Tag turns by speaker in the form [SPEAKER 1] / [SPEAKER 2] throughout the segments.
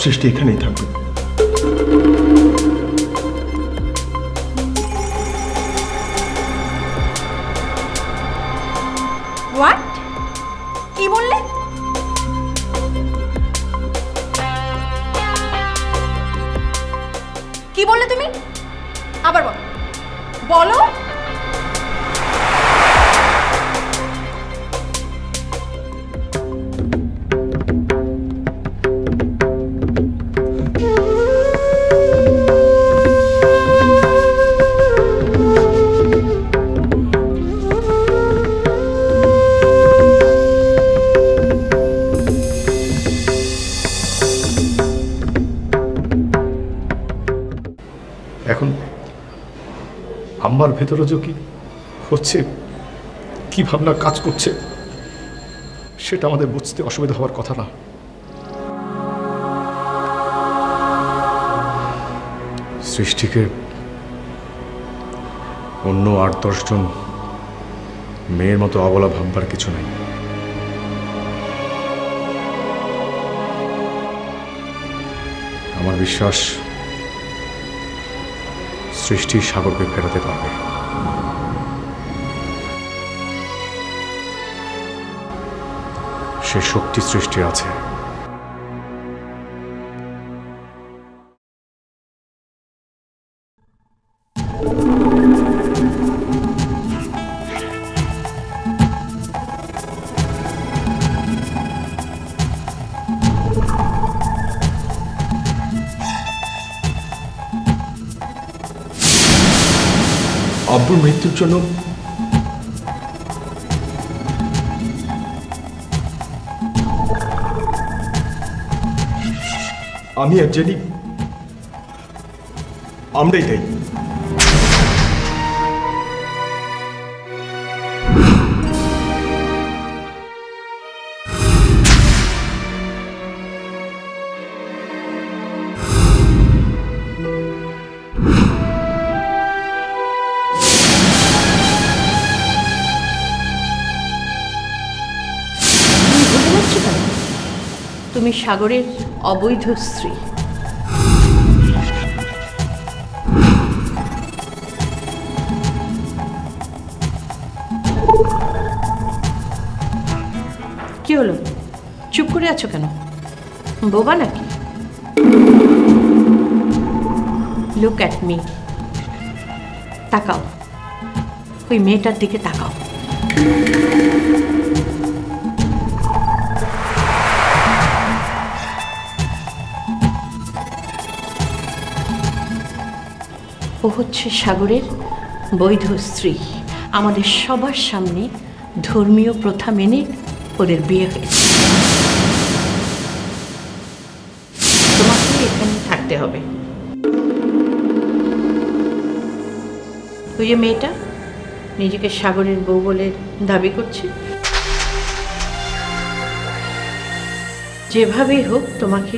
[SPEAKER 1] সৃষ্টি এখানেই থাকবে আমার ভেতরে যে কি হচ্ছে, কি ভাবনা কাজ করছে, সেটা আমাদের বুঝতে অসুবিধা হওয়ার কথা না। সৃষ্টিকে অন্য আট দশজন মেয়ের মতো অবলা ভাববার কিছু নেই। আমার বিশ্বাস সৃষ্টি সাগরকে ফেরাতে পারবে। সে শক্তি সৃষ্টি আছে। অব্বুর মৃত্যুর জন্য আমি আর জানি আমরাই তাই
[SPEAKER 2] তুমি সাগরের অবৈধ স্ত্রী। কি হলো? চুপ করে আছো কেন? বোবা নাকি? লুক অ্যাট মি তাকাও। ওই মেয়েটার দিকে তাকাও। ও হচ্ছে সাগরের বৈধ স্ত্রী। আমাদের সবার সামনে ধর্মীয় প্রথা মেনে ওদের বিয়ে হয়েছে। তোমাকে এখানে থাকতে হবে। ওই যে মেয়েটা নিজেকে সাগরের বউ বলে দাবি করছে। যেভাবেই হোক, তোমাকে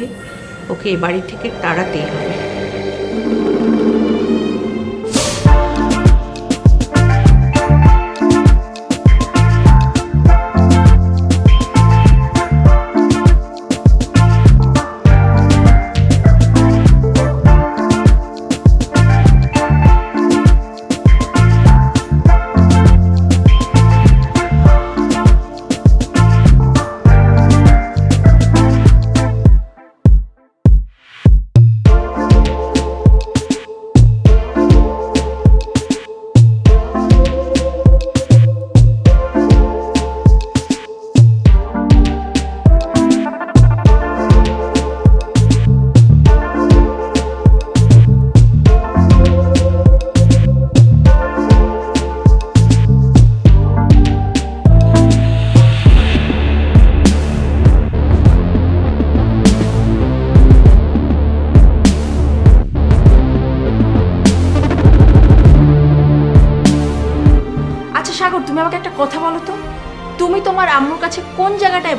[SPEAKER 2] ওকে এ বাড়ি থেকে তাড়াতেই হবে।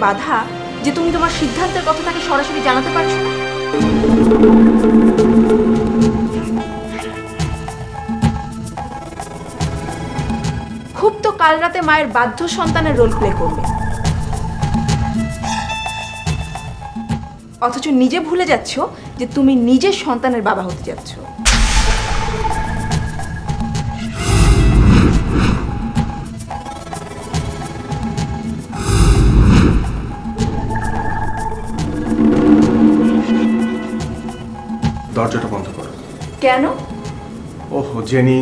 [SPEAKER 3] বাধা যে তুমি তোমার সিদ্ধান্তের কথা তাকে সরাসরি জানাতে পারছ না? খুব তো কাল রাতে মায়ের বাধ্য সন্তানের রোল প্লে করবে। অথচ নিজে ভুলে যাচ্ছ যে তুমি নিজের সন্তানের বাবা হতে যাচ্ছ।
[SPEAKER 4] দরজাটা বন্ধ করো।
[SPEAKER 3] কেন?
[SPEAKER 4] ওহো জেনি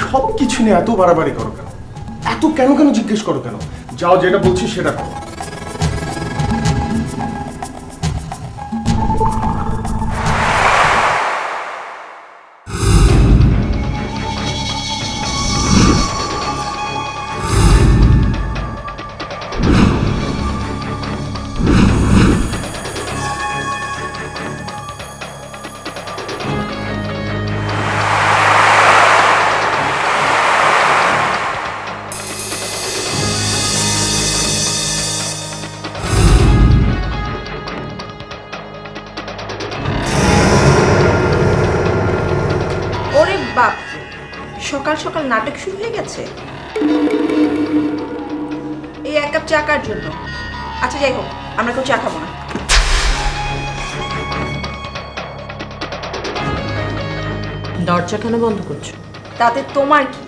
[SPEAKER 4] সব কিছু নিয়ে এত বাড়াবাড়ি করো কেন? এত কেন কেন জিজ্ঞেস করো কেন? যাও যেটা বলছি সেটা করো।
[SPEAKER 3] শুরু হয়ে গেছে এই এক কাপ চা কার জন্য? আচ্ছা যাই হোক আমরা কেউ চা খাব না।
[SPEAKER 2] দরজা কেন বন্ধ করছ?
[SPEAKER 3] তাতে তোমার কি?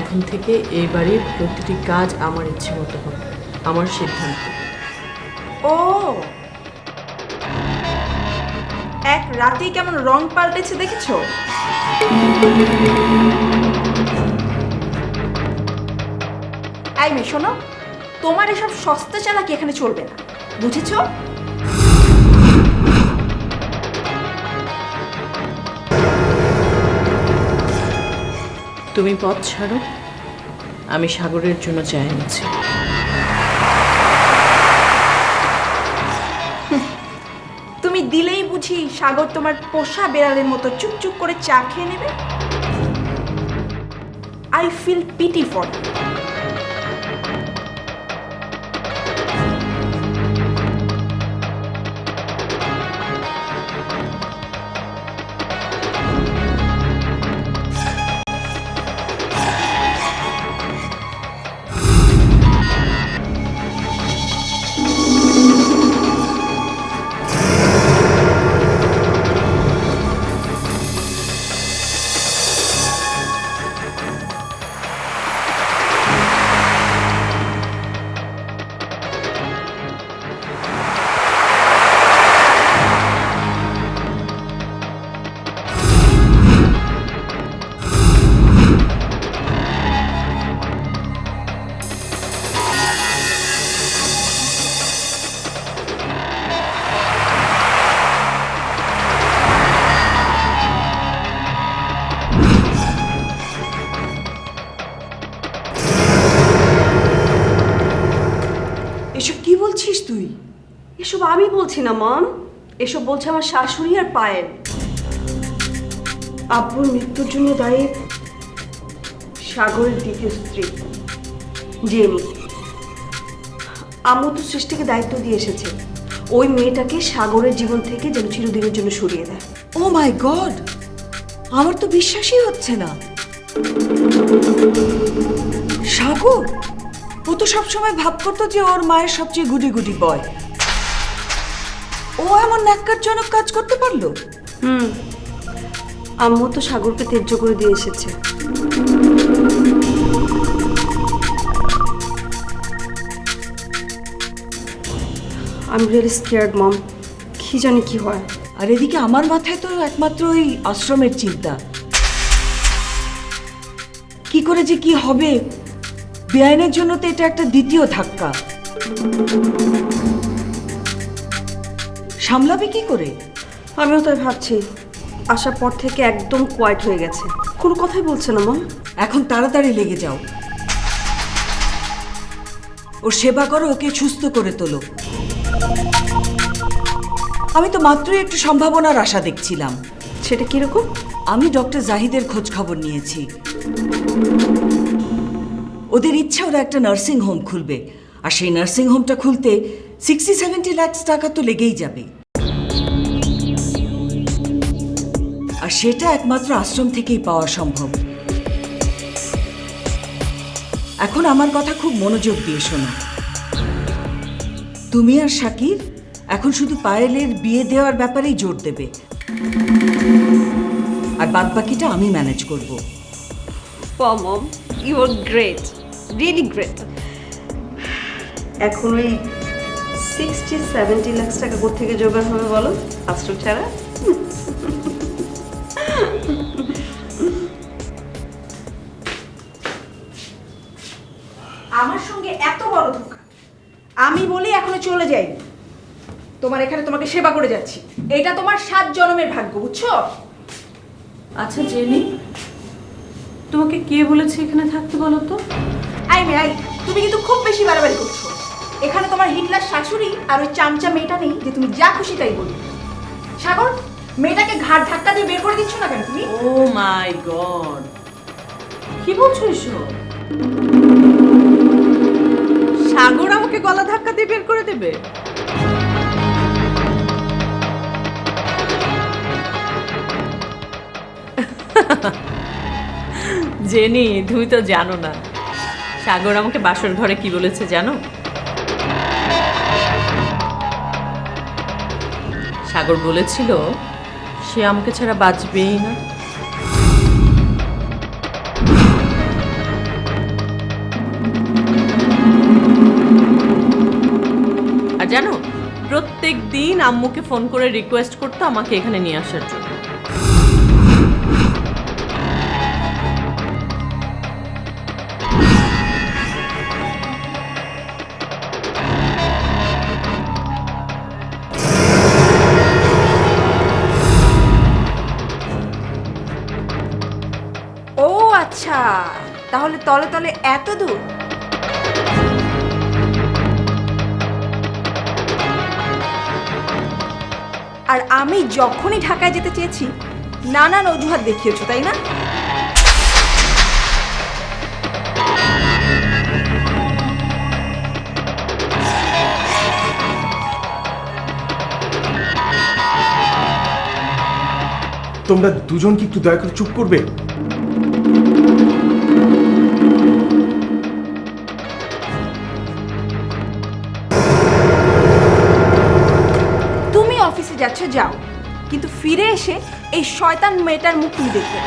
[SPEAKER 5] এখন থেকে এই বাড়ির প্রতিটি কাজ আমার ইচ্ছে মতো হবে। আমার সিদ্ধান্ত।
[SPEAKER 3] ও! এক রাতেই কেমন রং পাল্টেছে দেখেছ? এই মেয়ে, শোনো। তোমার এসব সস্তা চালাকি এখানে চলবে না। বুঝেছ?
[SPEAKER 5] তুমি পথ ছাড়ো। আমি সাগরের জন্য চাই নিচ্ছি।
[SPEAKER 3] সাগর তোমার পোষা বেড়ালের মতো চুপচুপ করে চা খেয়ে নেবে? আই ফিল পিটি ফর
[SPEAKER 6] বলছি না মম। এসব বলছে আমার শাশুড়ি আর পায়েল। আব্বুর মৃত্যুর জন্য দায়ী সাগরের দ্বিতীয় স্ত্রী জেনি আম্মু তো সৃষ্টিকে দায়িত্ব দিয়ে এসেছে। ওই মেয়েটাকে সাগরের জীবন থেকে যেন চিরদিনের জন্য সরিয়ে দেয়।
[SPEAKER 7] Oh my God! আমার তো বিশ্বাসই হচ্ছে না। সাগর? ও তো সবসময় ভাব করতো যে ওর মায়ের সবচেয়ে গুডি গুডি বয়। ও এমন ন্যাক্কারজনক কাজ করতে পারল?
[SPEAKER 6] হুম। আম্মু তো সাগরকে ত্যায্য করে দিয়ে এসেছে। আমি রিয়েলি স্কেয়ার্ড মম কি জানি কি হয়।
[SPEAKER 7] আর এদিকে আমার মাথায় তো একমাত্র ওই আশ্রমের চিন্তা। কি করে যে কি হবে? বেআইনের জন্য তো এটা একটা দ্বিতীয় ধাক্কা। সামলাবে কি করে?
[SPEAKER 6] আমিও তাই ভাবছি। আসার পর থেকে একদম কোয়াইট হয়ে গেছে। কোনো কথাই বলছে না মম
[SPEAKER 7] এখন তাড়াতাড়ি লেগে যাও। ওর সেবা করো, ওকে সুস্থ করে তোলো। আমি তো মাত্রই একটু সম্ভাবনার আশা দেখছিলাম।
[SPEAKER 6] সেটা কীরকম?
[SPEAKER 7] আমি ডক্টর জাহিদের খোঁজ খবর নিয়েছি। ওদের ইচ্ছা ওরা একটা নার্সিং হোম খুলবে। আর সেই নার্সিং হোমটা খুলতে সিক্সটি সেভেন্টি লাখস টাকা তো লেগেই যাবে। সেটা একমাত্র আশ্রম থেকেই পাওয়া সম্ভব। এখন আমার কথা খুব মনোযোগ দিয়ে শোনো। তুমি আর শাকির এখন শুধু পায়েলের বিয়ে দেওয়ার ব্যাপারেই জোর দেবে। আর বাদ বাকিটা আমি ম্যানেজ করব।
[SPEAKER 6] mom, you are great. Really great. এখন ওই সিক্সটি সেভেন্টি লাখ টাকা কোথেকে জোগাড় হবে বলো? আশ্রম ছাড়া?
[SPEAKER 3] চলে যাই। তোমার এখানে তোমাকে সেবা করে যাচ্ছি। এটা তোমার সাত জন্মের ভাগ্য বুঝছ?
[SPEAKER 5] আচ্ছা জেনি তোমাকে কে বলেছে এখানে থাকতে বলো তো?
[SPEAKER 3] আই মে আই তুমি কিন্তু খুব বেশি বাড়াবাড়ি করছ। এখানে তোমার হিটলার শাশুড়ি আর ওই চামচা মেয়েটা নেই যে তুমি যা খুশি তাই বলি। সাগর মেয়েটাকে ঘাট ধাক্কা দিয়ে বের করে দিচ্ছ না কেন তুমি?
[SPEAKER 5] ও মাই গড কি বলছো এসব? আমাকে গলা ধাক্কা দিয়ে বের করে দেবে? জেনি, তুমি তো জানো না। সাগর আমাকে বাসর ঘরে কি বলেছে, জানো? সাগর বলেছিল, সে আমাকে ছাড়া বাঁচবেই না। প্রত্যেক দিন আম্মুকে ফোন করে রিকোয়েস্ট করতো আমাকে এখানে নিয়ে আসার জন্য।
[SPEAKER 3] ও আচ্ছা তাহলে তলে তলে এত দূর? আর আমি যখনই ঢাকায় যেতে চেয়েছি, নানান অজুহাত দেখিয়েছো, তাই না?
[SPEAKER 4] তোমরা দুজন কি একটু দয়া করে চুপ করবে?
[SPEAKER 3] যাচ্ছ যাও কিন্তু ফিরে এসে এই শয়তান মেয়েটার মুখ তুমি দেখবে।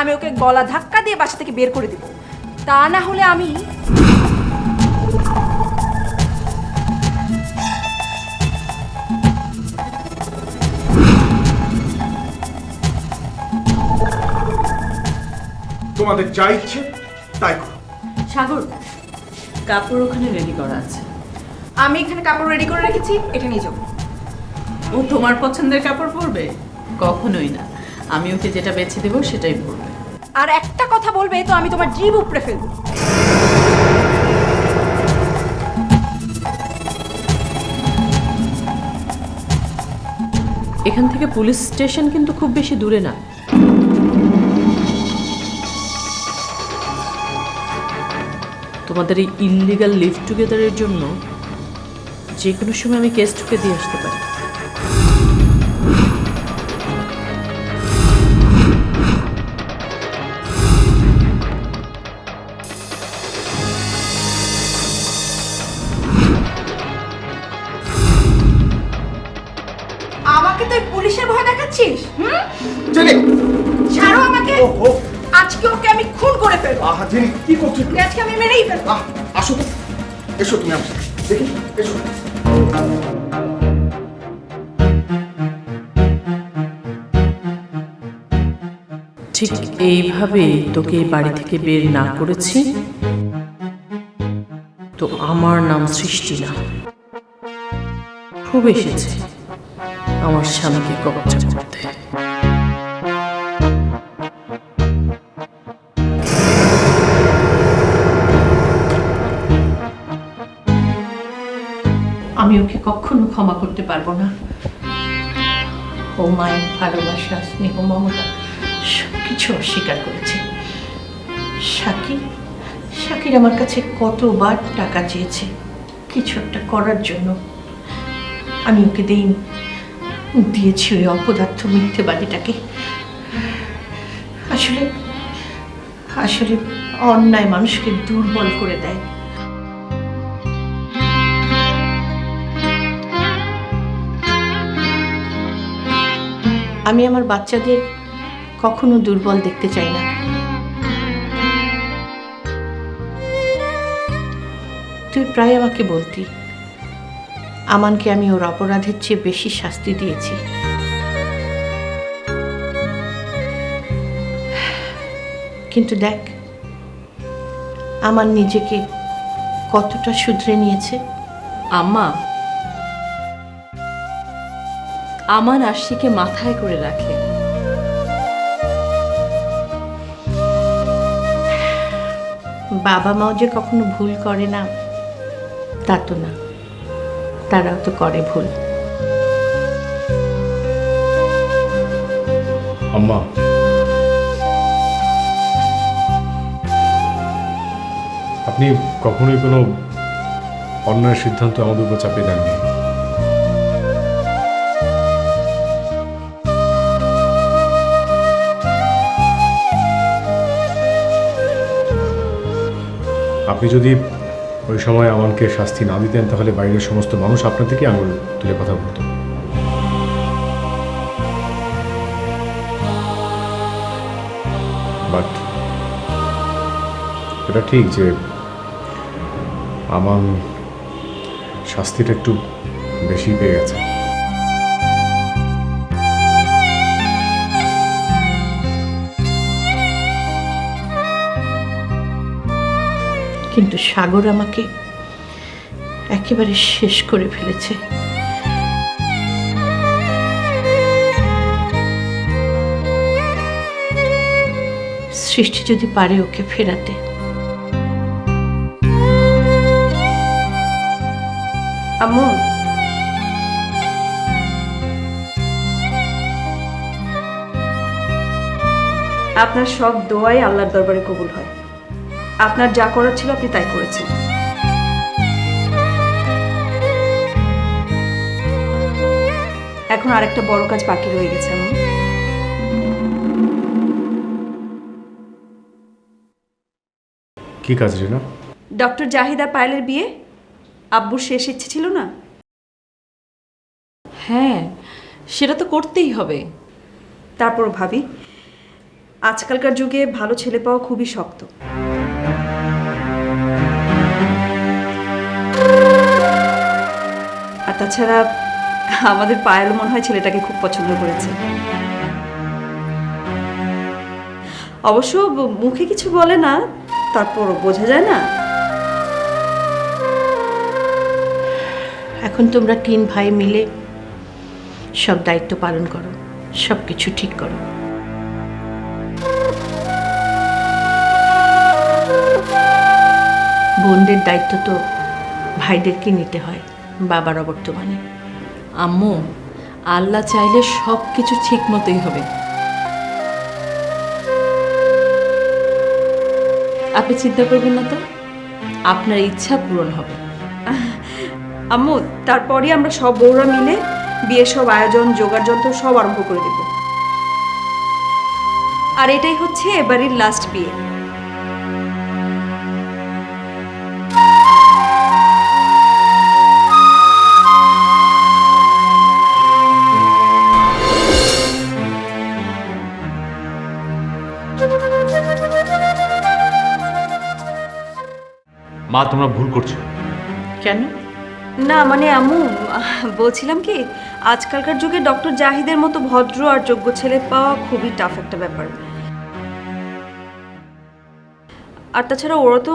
[SPEAKER 3] আমি ওকে গলা ধাক্কা দিয়ে বাসা থেকে বের করে দেব। তা না হলে আমি
[SPEAKER 4] তোমাদের যা ইচ্ছে তাই করো।
[SPEAKER 5] সাগর কাপড় ওখানে রেডি করা আছে।
[SPEAKER 3] আমি এখানে কাপড় রেডি করে রেখেছি এটা নিয়ে যাব
[SPEAKER 5] ও তোমার পছন্দের কাপড় পরবে? কখনোই না। আমি ওকে যেটা বেছে দেবো সেটাই পরবে।
[SPEAKER 3] আর একটা কথা বলবে তো আমি তোমার জিভ উপড়ে ফেলব।
[SPEAKER 5] এখান থেকে পুলিশ স্টেশন কিন্তু খুব বেশি দূরে না। তোমাদের এই ইললিগাল লিভ টুগেদারের জন্য যে কোনো সময় আমি কেস দিয়ে আসতে পারি।
[SPEAKER 4] কি করছ? তুমি?
[SPEAKER 3] আজকে আমি মেরেই ফেলব।
[SPEAKER 4] আহ আসো তো। এসো তুমি সাথে। দেখি এসো।
[SPEAKER 5] ঠিক এইভাবে তোকে বাড়ি থেকে বের না করেছি তো আমার নাম সৃষ্টি না। খুব এসেছে আমার স্বামীকে কবচা করতে।
[SPEAKER 2] আমি ওকে কখনো ক্ষমা করতে পারব না। ও মায়ের ভালোবাসা, স্নেহ, মমতা সব কিছু অস্বীকার করেছে। শাকির শাকির আমার কাছে কতবার টাকা চেয়েছে, কিছু একটা করার জন্য। আমি ওকে দেইনি। দিয়েছি ওই অপদার্থ মিথ্যেবাদীটাকে। আসলে আসলে অন্যায় মানুষকে দুর্বল করে দেয়। আমি আমার বাচ্চাদের কখনো দুর্বল দেখতে চাই না। তুই প্রায় আমাকে বলতি, আমানকে আমি ওর অপরাধের চেয়ে বেশি শাস্তি দিয়েছি। কিন্তু দেখ আমার নিজেকে কতটা শুধরে নিয়েছে।
[SPEAKER 5] আম্মা আমার আশিকে মাথায় করে রাখে।
[SPEAKER 2] বাবা মাও যে কখনো ভুল করে না, তা তো না। তারাও তো করে ভুল।
[SPEAKER 1] আম্মা। আপনি কখনোই কোনো অন্যায় সিদ্ধান্ত আমাদের উপর চাপিয়ে দেননি। আপনি যদি ওই সময় আমাকে শাস্তি না দিতেন, তাহলে বাইরের সমস্ত মানুষ আপনার থেকে আঙুল তুলে কথা বলতো। বাট এটা ঠিক যে আমার শাস্তিটা একটু বেশি পেয়ে গেছে।
[SPEAKER 2] কিন্তু সাগর আমাকে একেবারে শেষ করে ফেলেছে। সৃষ্টি যদি পারে ওকে ফেরাতে।
[SPEAKER 6] আম্মু। আপনার সব দোয়াই আল্লাহর দরবারে কবুল হয়। আপনার যা করার ছিল আপনি তাই করেছেন। এখন আরেকটা বড় কাজ বাকি রয়ে গেছে আমার
[SPEAKER 1] কি কাজ রিনা?
[SPEAKER 6] ডক্টর জাহিদা পায়েলের বিয়ে? আব্বুর শেষ ইচ্ছে ছিল না?
[SPEAKER 5] হ্যাঁ সেটা তো করতেই হবে।
[SPEAKER 6] তারপর ভাবি আজকালকার যুগে ভালো ছেলে পাওয়া খুবই শক্ত। তাছাড়া আমাদের পায়েল মনে হয় ছেলেটাকে খুব পছন্দ করেছে। অবশ্য মুখে কিছু বলে না, তারপর বোঝা যায় না।
[SPEAKER 2] এখন তোমরা তিন ভাই মিলে সব দায়িত্ব পালন করো, সব কিছু ঠিক করো। বোনদের দায়িত্ব তো ভাইদেরকে নিতে হয়। বাবার অবর্তমানে।
[SPEAKER 5] আম্মু, আল্লাহ চাইলে সব কিছু ঠিক মতোই হবে। আপনি চিন্তা করবেন না তো, আপনার ইচ্ছা পূরণ হবে।
[SPEAKER 6] আম্মু, তারপরই আমরা সব বউরা মিলে বিয়ের সব আয়োজন জোগাড় যন্ত্র সব আরম্ভ করে দেব। আর এটাই হচ্ছে এবারের লাস্ট বিয়ে।
[SPEAKER 8] মা তোমরা ভুল করছ।
[SPEAKER 2] কেন?
[SPEAKER 6] না মানে আমু বলছিলাম কি আজকালকার যুগে ডক্টর জাহিদের মতো ভদ্র আর যোগ্য ছেলে পাওয়া খুবই টাফ একটা ব্যাপার। আর তাছাড়া ওরা তো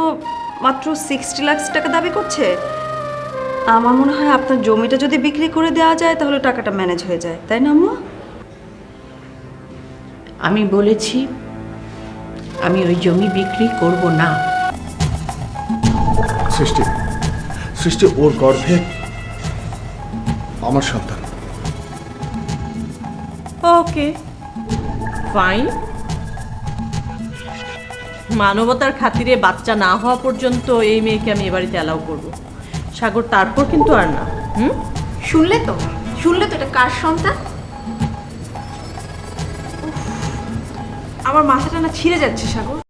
[SPEAKER 6] মাত্র সিক্সটি লাখ টাকা দাবি করছে। আমার মনে হয় আপনার জমিটা যদি বিক্রি করে দেওয়া যায় তাহলে টাকাটা ম্যানেজ হয়ে যায়। তাই না আম্মু?
[SPEAKER 2] আমি বলেছি আমি ওই জমি বিক্রি করব না।
[SPEAKER 4] সৃষ্টি। সৃষ্টি ওর গর্ভে আমার সন্তান।
[SPEAKER 5] ওকে। ফাইন। মানবতার খাতিরে বাচ্চা না হওয়া পর্যন্ত এই মেয়েকে আমি এ বাড়িতে অ্যালাউ করব। সাগর তারপর কিন্তু আর না। হুম?
[SPEAKER 3] শুনলে তো? শুনলে তো এটা কার সন্তান? আমার মাথাটা না ছিঁড়ে যাচ্ছে সাগর।